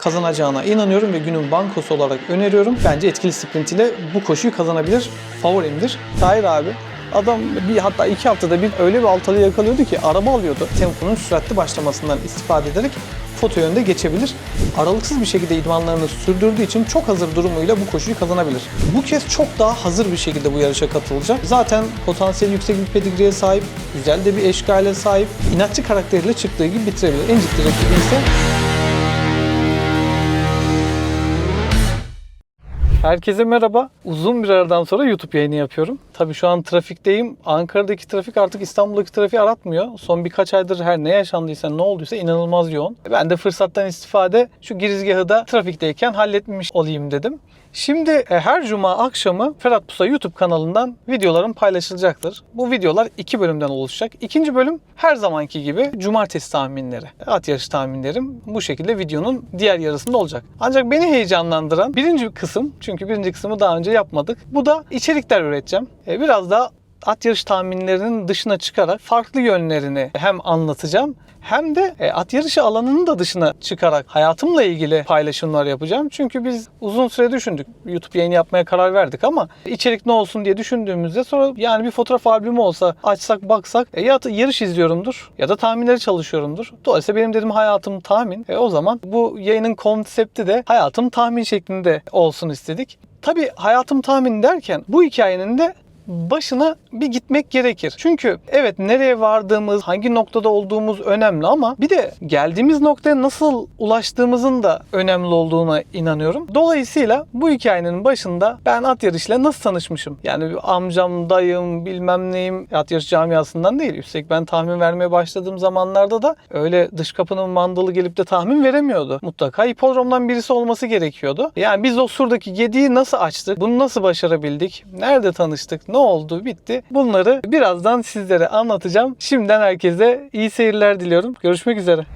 kazanacağına inanıyorum ve günün bankosu olarak öneriyorum. Bence etkili sprint ile bu koşuyu kazanabilir. Favorimdir. Tahir abi Adam bir hatta iki haftada bir öyle bir altalı yakalıyordu ki araba alıyordu. Temponun süratli başlamasından istifade ederek foto yönde geçebilir. Aralıksız bir şekilde idmanlarını sürdürdüğü için çok hazır durumuyla bu koşuyu kazanabilir. Bu kez çok daha hazır bir şekilde bu yarışa katılacak. Zaten potansiyeli yüksek bir pedigriye sahip, güzel de bir eşkale sahip. İnatçı karakteriyle çıktığı gibi bitirebilir. En ciddi rakibi ise Herkese merhaba. Uzun bir aradan sonra YouTube yayını yapıyorum. Tabii şu an trafikteyim. Ankara'daki trafik artık İstanbul'daki trafiği aratmıyor. Son birkaç aydır her ne yaşandıysa, ne olduysa inanılmaz yoğun. Ben de fırsattan istifade şu girizgahı da trafikteyken halletmiş olayım dedim. Şimdi e, her cuma akşamı Ferhat Pusa YouTube kanalından videolarım paylaşılacaktır. Bu videolar iki bölümden oluşacak. İkinci bölüm her zamanki gibi cumartesi tahminleri. At yarışı tahminlerim bu şekilde videonun diğer yarısında olacak. Ancak beni heyecanlandıran birinci kısım, çünkü birinci kısmı daha önce yapmadık. Bu da içerikler üreteceğim. E, Biraz daha at yarış tahminlerinin dışına çıkarak farklı yönlerini hem anlatacağım hem de e, at yarışı alanının da dışına çıkarak hayatımla ilgili paylaşımlar yapacağım. Çünkü biz uzun süre düşündük. YouTube yayını yapmaya karar verdik ama içerik ne olsun diye düşündüğümüzde sonra yani bir fotoğraf albümü olsa açsak baksak e, ya yarış izliyorumdur ya da tahminleri çalışıyorumdur. Dolayısıyla benim dedim hayatım tahmin. E, o zaman bu yayının konsepti de hayatım tahmin şeklinde olsun istedik. Tabii hayatım tahmin derken bu hikayenin de başına bir gitmek gerekir. Çünkü evet nereye vardığımız, hangi noktada olduğumuz önemli ama bir de geldiğimiz noktaya nasıl ulaştığımızın da önemli olduğuna inanıyorum. Dolayısıyla bu hikayenin başında ben at yarışıyla nasıl tanışmışım? Yani amcam, dayım, bilmem neyim at yarış camiasından değil. Üstelik ben tahmin vermeye başladığım zamanlarda da öyle dış kapının mandalı gelip de tahmin veremiyordu. Mutlaka hipodromdan birisi olması gerekiyordu. Yani biz o surdaki gediği nasıl açtık? Bunu nasıl başarabildik? Nerede tanıştık? Ne oldu? Bitti. Bunları birazdan sizlere anlatacağım. Şimdiden herkese iyi seyirler diliyorum. Görüşmek üzere.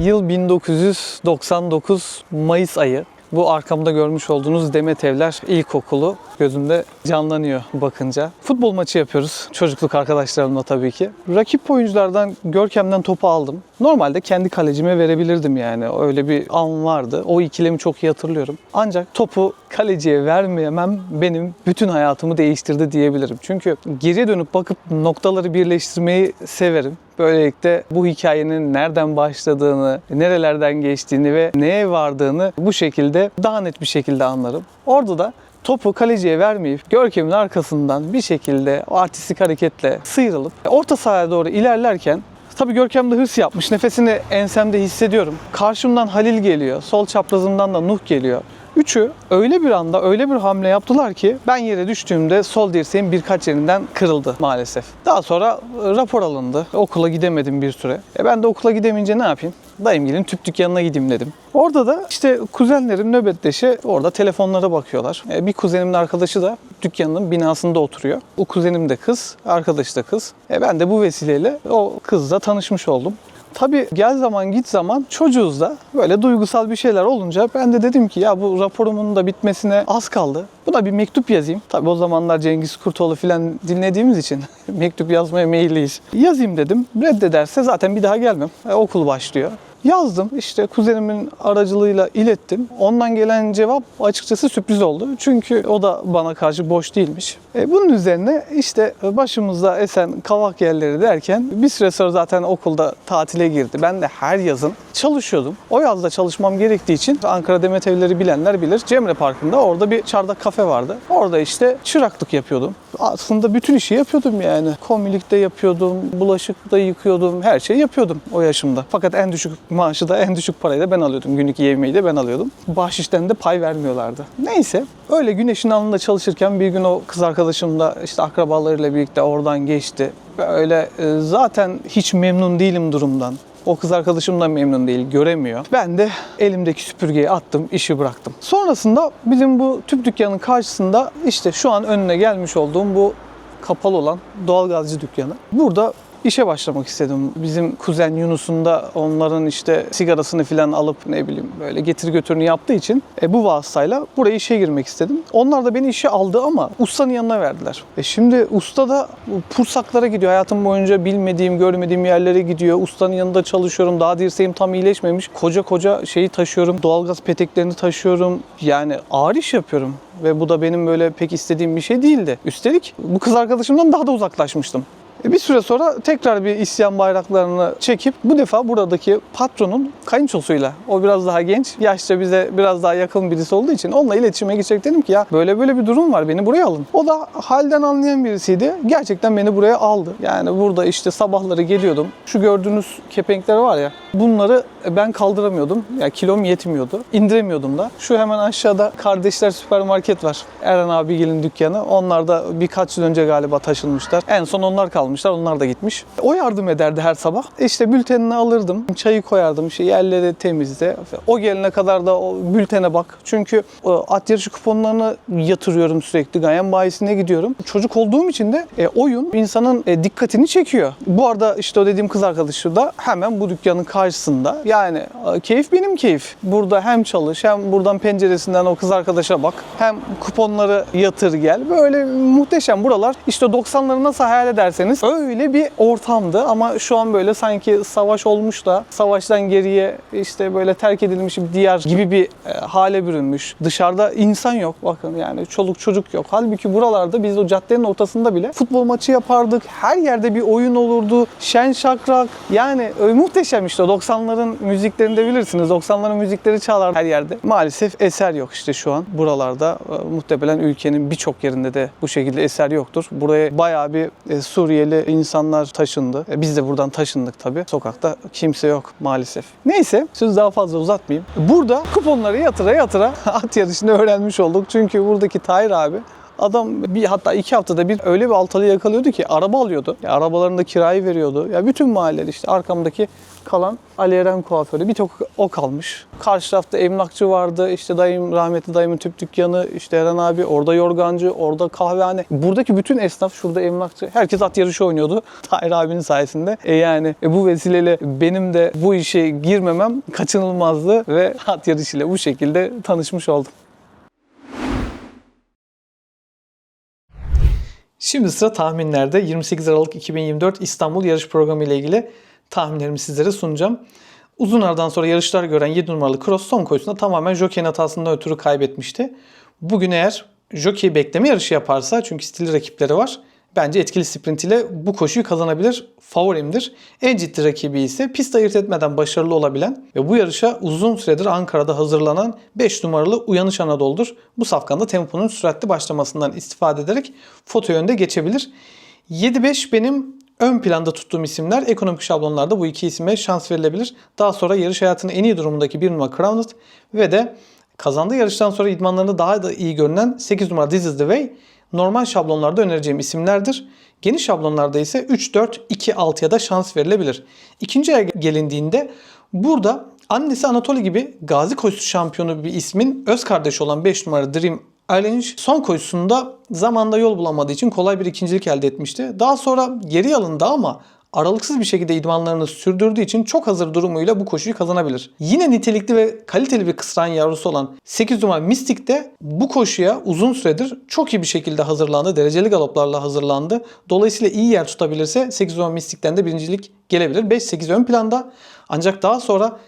Yıl 1999 Mayıs ayı. Bu arkamda görmüş olduğunuz Demet Evler İlkokulu gözümde canlanıyor bakınca. Futbol maçı yapıyoruz çocukluk arkadaşlarımla tabii ki. Rakip oyunculardan Görkem'den topu aldım. Normalde kendi kalecime verebilirdim yani. Öyle bir an vardı. O ikilemi çok iyi hatırlıyorum. Ancak topu kaleciye vermeyemem benim bütün hayatımı değiştirdi diyebilirim. Çünkü geriye dönüp bakıp noktaları birleştirmeyi severim. Böylelikle bu hikayenin nereden başladığını, nerelerden geçtiğini ve neye vardığını bu şekilde daha net bir şekilde anlarım. Orada da topu kaleciye vermeyip Görkem'in arkasından bir şekilde o artistik hareketle sıyrılıp orta sahaya doğru ilerlerken Tabii Görkem de hırs yapmış. Nefesini ensemde hissediyorum. Karşımdan Halil geliyor. Sol çaprazımdan da Nuh geliyor. Üçü öyle bir anda öyle bir hamle yaptılar ki ben yere düştüğümde sol dirseğim birkaç yerinden kırıldı maalesef. Daha sonra rapor alındı. Okula gidemedim bir süre. E ben de okula gidemeyince ne yapayım? Dayımgilin tüp dükkanına gideyim dedim. Orada da işte kuzenlerim nöbetleşe orada telefonlara bakıyorlar. E, bir kuzenimin arkadaşı da dükkanın binasında oturuyor. O kuzenim de kız, arkadaşı da kız. E ben de bu vesileyle o kızla tanışmış oldum. Tabii gel zaman git zaman çocuğuz da böyle duygusal bir şeyler olunca ben de dedim ki ya bu raporumun da bitmesine az kaldı. Buna bir mektup yazayım. Tabii o zamanlar Cengiz Kurtoğlu falan dinlediğimiz için mektup yazmaya meyilliyiz. Yazayım dedim. Reddederse zaten bir daha gelmem. E, okul başlıyor. Yazdım işte kuzenimin aracılığıyla ilettim. Ondan gelen cevap açıkçası sürpriz oldu. Çünkü o da bana karşı boş değilmiş. E bunun üzerine işte başımızda esen kavak yerleri derken bir süre sonra zaten okulda tatile girdi. Ben de her yazın çalışıyordum. O yazda çalışmam gerektiği için Ankara Demet Evleri bilenler bilir. Cemre Parkı'nda orada bir çardak kafe vardı. Orada işte çıraklık yapıyordum. Aslında bütün işi yapıyordum yani. Komilik de yapıyordum, bulaşık da yıkıyordum, her şeyi yapıyordum o yaşımda. Fakat en düşük maaşı da en düşük parayı da ben alıyordum. Günlük yemeği de ben alıyordum. Bahşişten de pay vermiyorlardı. Neyse öyle güneşin alnında çalışırken bir gün o kız arkadaşım da işte akrabalarıyla birlikte oradan geçti. Böyle e, zaten hiç memnun değilim durumdan. O kız arkadaşım da memnun değil, göremiyor. Ben de elimdeki süpürgeyi attım, işi bıraktım. Sonrasında bizim bu tüp dükkanının karşısında işte şu an önüne gelmiş olduğum bu kapalı olan doğalgazcı dükkanı. Burada işe başlamak istedim. Bizim kuzen Yunus'un da onların işte sigarasını falan alıp ne bileyim böyle getir götürünü yaptığı için e, bu vasıtayla buraya işe girmek istedim. Onlar da beni işe aldı ama ustanın yanına verdiler. E şimdi usta da pursaklara gidiyor. Hayatım boyunca bilmediğim, görmediğim yerlere gidiyor. Ustanın yanında çalışıyorum. Daha dirseğim tam iyileşmemiş. Koca koca şeyi taşıyorum. Doğalgaz peteklerini taşıyorum. Yani ağır iş yapıyorum. Ve bu da benim böyle pek istediğim bir şey değildi. Üstelik bu kız arkadaşımdan daha da uzaklaşmıştım. E, Bir süre sonra tekrar bir isyan bayraklarını çekip bu defa buradaki patronun kayınçosuyla o biraz daha genç, yaşça bize biraz daha yakın birisi olduğu için onunla iletişime geçecek dedim ki ya böyle böyle bir durum var beni buraya alın. O da halden anlayan birisiydi. Gerçekten beni buraya aldı. Yani burada işte sabahları geliyordum. Şu gördüğünüz kepenkler var ya bunları ben kaldıramıyordum. Ya kilom yetmiyordu. İndiremiyordum da. Şu hemen aşağıda Kardeşler Süpermarket var. Eren abigilin dükkanı. Onlar da birkaç yıl önce galiba taşınmışlar. En son onlar kalmışlar. Onlar da gitmiş. O yardım ederdi her sabah. İşte bültenini alırdım. Çayı koyardım. İşte yerleri temizle. O gelene kadar da o bültene bak. Çünkü o at yarışı kuponlarını yatırıyorum sürekli. Gayen bayisine gidiyorum. Çocuk olduğum için de e, oyun insanın e, dikkatini çekiyor. Bu arada işte o dediğim kız arkadaşı da hemen bu dükkanın karşısında. Yani e, keyif benim keyif. Burada hem çalış hem buradan penceresinden o kız arkadaşa bak. Hem kuponları yatır gel. Böyle muhteşem buralar. İşte 90'ları nasıl hayal ederseniz öyle bir ortamdı ama şu an böyle sanki savaş olmuş da savaştan geriye işte böyle terk edilmiş bir diyar gibi bir e, hale bürünmüş. Dışarıda insan yok bakın yani çoluk çocuk yok. Halbuki buralarda biz o caddenin ortasında bile futbol maçı yapardık. Her yerde bir oyun olurdu. Şen şakrak. Yani e, muhteşem işte 90'ların müziklerini de bilirsiniz. 90'ların müzikleri çalar her yerde. Maalesef eser yok işte şu an buralarda. E, Muhtemelen ülkenin birçok yerinde de bu şekilde eser yoktur. Buraya bayağı bir e, Suriyeli insanlar taşındı. E, Biz de buradan taşındık tabii. Sokakta kimse yok maalesef. Neyse söz daha fazla uzatmayayım. Burada kuponları yatıra yatıra at yarışını öğrenmiş olduk. Çünkü buradaki Tahir abi Adam bir hatta iki haftada bir öyle bir altalı yakalıyordu ki araba alıyordu. Ya, arabalarını da kirayı veriyordu. Ya bütün mahalleler işte arkamdaki kalan Ali Eren kuaförü bir tek o kalmış. Karşı tarafta emlakçı vardı. işte dayım rahmetli dayımın tüp dükkanı. işte Eren abi orada yorgancı, orada kahvehane. Buradaki bütün esnaf şurada emlakçı. Herkes at yarışı oynuyordu. Tahir abinin sayesinde. E yani e, bu vesileyle benim de bu işe girmemem kaçınılmazdı ve at yarışıyla bu şekilde tanışmış oldum. Şimdi sıra tahminlerde 28 Aralık 2024 İstanbul yarış programı ile ilgili tahminlerimi sizlere sunacağım. Uzun aradan sonra yarışlar gören 7 numaralı Cross son koşusunda tamamen jockey'in hatasından ötürü kaybetmişti. Bugün eğer jockey bekleme yarışı yaparsa çünkü stil rakipleri var. Bence etkili sprint ile bu koşuyu kazanabilir. Favorimdir. En ciddi rakibi ise pist ayırt etmeden başarılı olabilen ve bu yarışa uzun süredir Ankara'da hazırlanan 5 numaralı Uyanış Anadolu'dur. Bu safkanda temponun süratli başlamasından istifade ederek foto yönde geçebilir. 7-5 benim ön planda tuttuğum isimler. Ekonomik şablonlarda bu iki isime şans verilebilir. Daha sonra yarış hayatının en iyi durumundaki 1 numara Crowned ve de kazandığı yarıştan sonra idmanlarında daha da iyi görünen 8 numara This is the Way normal şablonlarda önereceğim isimlerdir. Geniş şablonlarda ise 3, 4, 2, 6'ya da şans verilebilir. İkinci aya gelindiğinde burada annesi Anatoly gibi gazi koşusu şampiyonu bir ismin öz kardeşi olan 5 numara Dream Challenge son koşusunda zamanda yol bulamadığı için kolay bir ikincilik elde etmişti. Daha sonra geri alındı ama aralıksız bir şekilde idmanlarını sürdürdüğü için çok hazır durumuyla bu koşuyu kazanabilir. Yine nitelikli ve kaliteli bir kısran yavrusu olan 8 numara Mystic de bu koşuya uzun süredir çok iyi bir şekilde hazırlandı. Dereceli galoplarla hazırlandı. Dolayısıyla iyi yer tutabilirse 8 numara Mystic'ten de birincilik gelebilir. 5-8 ön planda. Ancak daha sonra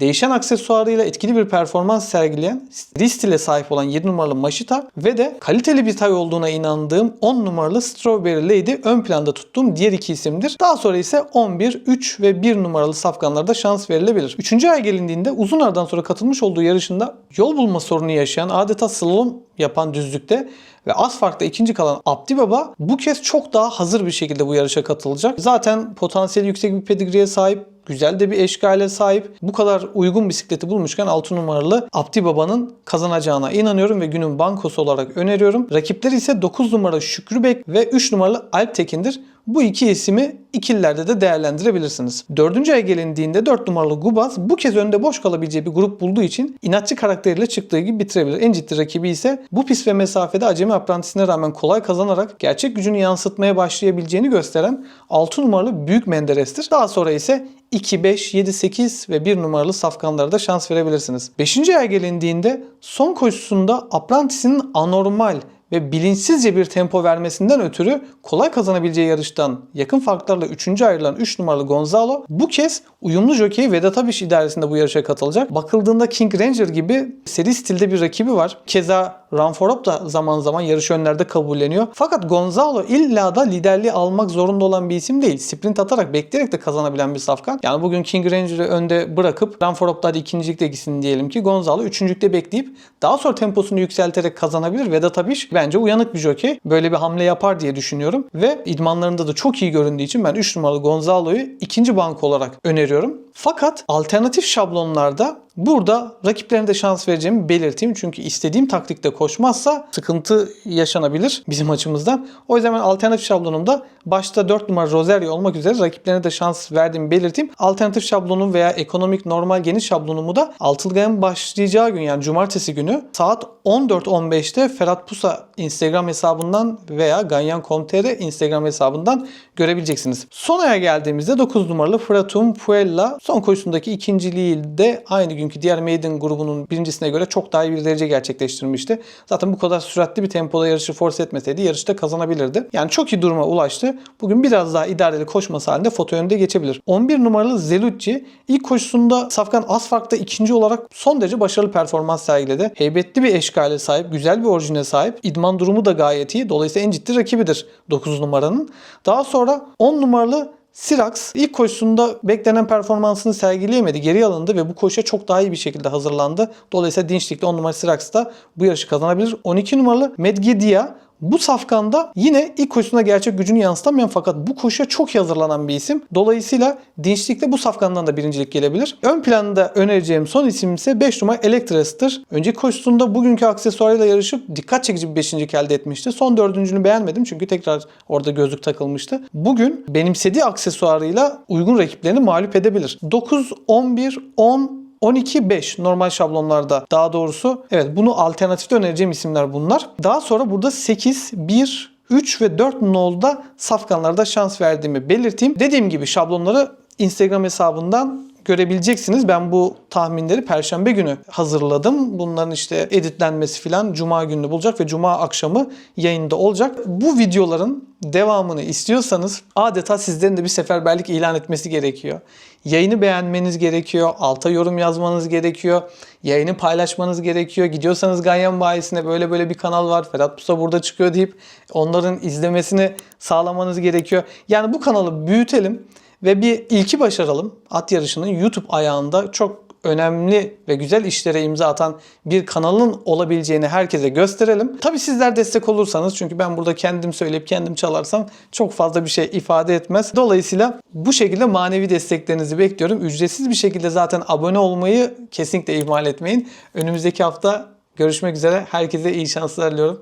Değişen aksesuarıyla etkili bir performans sergileyen list ile sahip olan 7 numaralı Mashita ve de kaliteli bir tay olduğuna inandığım 10 numaralı Strawberry Lady ön planda tuttuğum diğer iki isimdir. Daha sonra ise 11, 3 ve 1 numaralı safkanlarda şans verilebilir. 3. ay gelindiğinde uzun aradan sonra katılmış olduğu yarışında yol bulma sorunu yaşayan adeta slalom yapan düzlükte ve az farkla ikinci kalan Abdi Baba bu kez çok daha hazır bir şekilde bu yarışa katılacak. Zaten potansiyeli yüksek bir pedigreeye sahip güzel de bir eşkale sahip. Bu kadar uygun bisikleti bulmuşken 6 numaralı Abdi Baba'nın kazanacağına inanıyorum ve günün bankosu olarak öneriyorum. Rakipleri ise 9 numara Şükrü Bek ve 3 numaralı Alp Tekin'dir. Bu iki ismi ikililerde de değerlendirebilirsiniz. Dördüncü aya gelindiğinde 4 numaralı Gubaz bu kez önde boş kalabileceği bir grup bulduğu için inatçı karakteriyle çıktığı gibi bitirebilir. En ciddi rakibi ise bu pis ve mesafede acemi aprantisine rağmen kolay kazanarak gerçek gücünü yansıtmaya başlayabileceğini gösteren 6 numaralı Büyük Menderes'tir. Daha sonra ise 2, 5, 7, 8 ve 1 numaralı safkanlara da şans verebilirsiniz. 5. aya gelindiğinde son koşusunda Apprentice'in anormal ve bilinçsizce bir tempo vermesinden ötürü kolay kazanabileceği yarıştan yakın farklarla 3. ayrılan 3 numaralı Gonzalo bu kez uyumlu jockey Vedat Abiş idaresinde bu yarışa katılacak. Bakıldığında King Ranger gibi seri stilde bir rakibi var. Keza Ranforop da zaman zaman yarış önlerde kabulleniyor. Fakat Gonzalo illa da liderliği almak zorunda olan bir isim değil. Sprint atarak bekleyerek de kazanabilen bir safkan. Yani bugün King Ranger'ı önde bırakıp Ranforop da hadi ikincilikte gitsin diyelim ki Gonzalo üçüncülükte bekleyip daha sonra temposunu yükselterek kazanabilir. Vedat Abiş bence uyanık bir jockey. Böyle bir hamle yapar diye düşünüyorum. Ve idmanlarında da çok iyi göründüğü için ben 3 numaralı Gonzalo'yu ikinci bank olarak öneriyorum. Fakat alternatif şablonlarda Burada rakiplerine de şans vereceğimi belirteyim. Çünkü istediğim taktikte koşmazsa sıkıntı yaşanabilir bizim açımızdan. O yüzden ben alternatif şablonumda başta 4 numara Rosario olmak üzere rakiplerine de şans verdiğimi belirteyim. Alternatif şablonum veya ekonomik normal geniş şablonumu da Altılgay'ın başlayacağı gün yani cumartesi günü saat 14.15'te Ferhat Pusa Instagram hesabından veya Ganyan.com.tr Instagram hesabından görebileceksiniz. Son aya geldiğimizde 9 numaralı Fratum Puella son koşusundaki ikinciliği de aynı günkü diğer Maiden grubunun birincisine göre çok daha iyi bir derece gerçekleştirmişti. Zaten bu kadar süratli bir tempoda yarışı force etmeseydi yarışta kazanabilirdi. Yani çok iyi duruma ulaştı. Bugün biraz daha idareli koşması halinde foto önde geçebilir. 11 numaralı Zelucci ilk koşusunda Safkan az farkta ikinci olarak son derece başarılı performans sergiledi. Heybetli bir eşkale sahip, güzel bir orijine sahip. İdman durumu da gayet iyi. Dolayısıyla en ciddi rakibidir 9 numaranın. Daha sonra 10 numaralı Sirax ilk koşusunda beklenen performansını sergileyemedi. Geri alındı ve bu koşuya çok daha iyi bir şekilde hazırlandı. Dolayısıyla dinçlikle 10 numaralı Sirax da bu yarışı kazanabilir. 12 numaralı Medgidia bu safkanda yine ilk koşusunda gerçek gücünü yansıtamayan fakat bu koşuya çok iyi hazırlanan bir isim. Dolayısıyla dinçlikle bu safkandan da birincilik gelebilir. Ön planda önereceğim son isim ise 5 numara Electras'tır. Önceki koşusunda bugünkü aksesuarıyla yarışıp dikkat çekici bir beşincilik elde etmişti. Son dördüncünü beğenmedim çünkü tekrar orada gözlük takılmıştı. Bugün benimsediği aksesuarıyla uygun rakiplerini mağlup edebilir. 9, 11, 10, 12-5 normal şablonlarda daha doğrusu. Evet bunu alternatifte önereceğim isimler bunlar. Daha sonra burada 8, 1, 3 ve 4 nolda safkanlarda şans verdiğimi belirteyim. Dediğim gibi şablonları Instagram hesabından görebileceksiniz. Ben bu tahminleri perşembe günü hazırladım. Bunların işte editlenmesi filan cuma günü bulacak ve cuma akşamı yayında olacak. Bu videoların devamını istiyorsanız adeta sizlerin de bir seferberlik ilan etmesi gerekiyor. Yayını beğenmeniz gerekiyor. Alta yorum yazmanız gerekiyor. Yayını paylaşmanız gerekiyor. Gidiyorsanız Ganyan Bayisi'ne böyle böyle bir kanal var. Ferhat Pusa burada çıkıyor deyip onların izlemesini sağlamanız gerekiyor. Yani bu kanalı büyütelim ve bir ilki başaralım. At yarışının YouTube ayağında çok önemli ve güzel işlere imza atan bir kanalın olabileceğini herkese gösterelim. Tabi sizler destek olursanız çünkü ben burada kendim söyleyip kendim çalarsam çok fazla bir şey ifade etmez. Dolayısıyla bu şekilde manevi desteklerinizi bekliyorum. Ücretsiz bir şekilde zaten abone olmayı kesinlikle ihmal etmeyin. Önümüzdeki hafta görüşmek üzere. Herkese iyi şanslar diliyorum.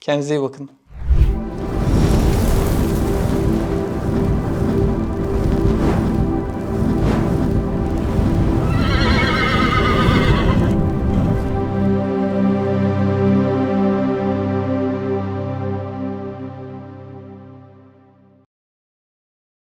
Kendinize iyi bakın.